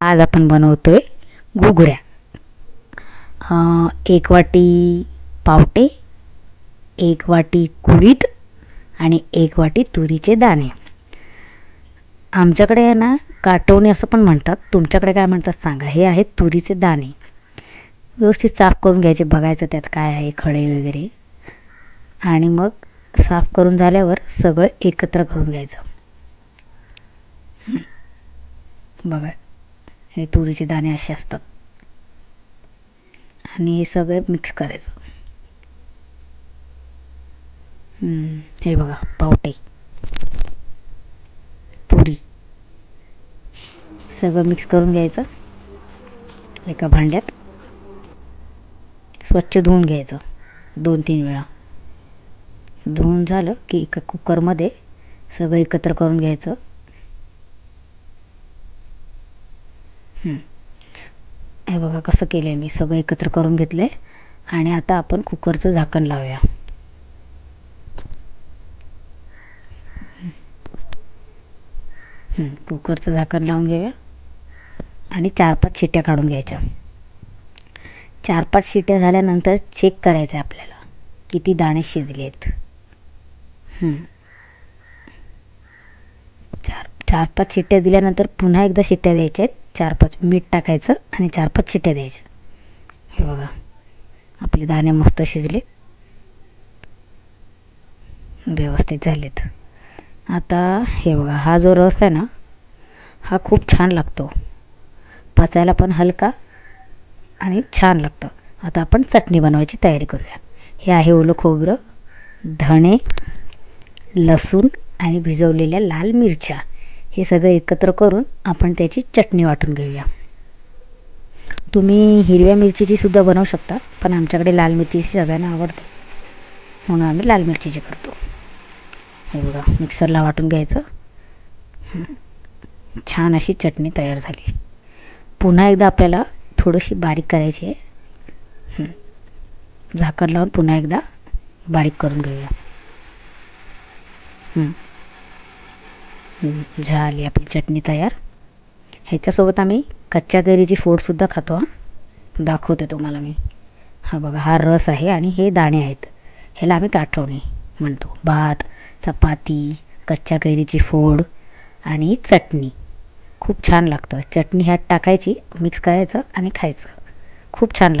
आज आपण बनवतोय घुगऱ्या. एक वाटी पावटे एक वाटी कुळीद आणि एक वाटी तुरीचे दाणे. आमच्याकडे आहे ना काटवणे असं पण म्हणतात. तुमच्याकडे काय म्हणतात सांगा? हे आहेत तुरीचे दाणे. व्यवस्थित साफ करून घ्यायचे बघायचं त्यात काय आहे खडे वगैरे. आणि मग साफ करून झाल्यावर सगळं एकत्र करून घ्यायचं. बघा. हे तुरीचे दाणे असे असतात. आणि हे सगळे मिक्स करायचं. हे बघा पावटे तुरी सगळं मिक्स करून घ्यायचं. एका भांड्यात. स्वच्छ धुवून घ्यायचं दोन तीन वेळा. धुवून झालं की एका कुकरमध्ये सगळं एकत्र करून घ्यायचं. हे बघा कसं केलं आहे मी. सगळं एकत्र करून घेतलं आहे आणि आता आपण कुकरचं झाकण लावूया. कुकरचं झाकण लावून घेऊया. आणि चार पाच शिट्ट्या काढून घ्यायच्या. चार पाच शिट्ट्या झाल्यानंतर चेक करायचं आहे आपल्याला. किती दाणे शिजले आहेत चार चार पाच शिट्ट्या दिल्यानंतर पुन्हा एकदा शिट्ट्या द्यायच्या आहेत चार पाच मीठ टाकायचं आणि चार पाच शिट्या द्यायच्या. हे बघा आपले दाणे मस्त शिजले. व्यवस्थित झालेत. आता हे बघा हा जो रस आहे ना हा खूप छान लागतो. पचायला पण हलका आणि छान लागतं. आता आपण चटणी बनवायची तयारी करूया. हे आहे ओलं खोबरं धणे लसूण आणि भिजवलेल्या लाल मिरच्या. हे सगळं एकत्र करून आपण त्याची चटणी वाटून घेऊया. तुम्ही हिरव्या मिरचीची सुद्धा बनवू शकता पण आमच्याकडे लाल मिरचीची सगळ्यांना आवडते. म्हणून आम्ही लाल मिरचीची करतो. हे बघा मिक्सरला वाटून घ्यायचं. छान अशी चटणी तयार झाली. पुन्हा एकदा आपल्याला थोडीशी बारीक करायची आहे. झाकण लावून पुन्हा एकदा बारीक करून घेऊया. झाली आपली चटणी तयार. ह्याच्यासोबत आम्ही कच्च्या कैरीची फोडसुद्धा खातो हां. दाखवते तुम्हाला मी. हा बघा हा रस आहे आणि हे दाणे आहेत. ह्याला आम्ही काठवणी म्हणतो. भात चपाती कच्च्या कैरीची फोड आणि चटणी. खूप छान लागतं. चटणी ह्यात टाकायची मिक्स करायचं आणि खायचं. खूप छान लागतं.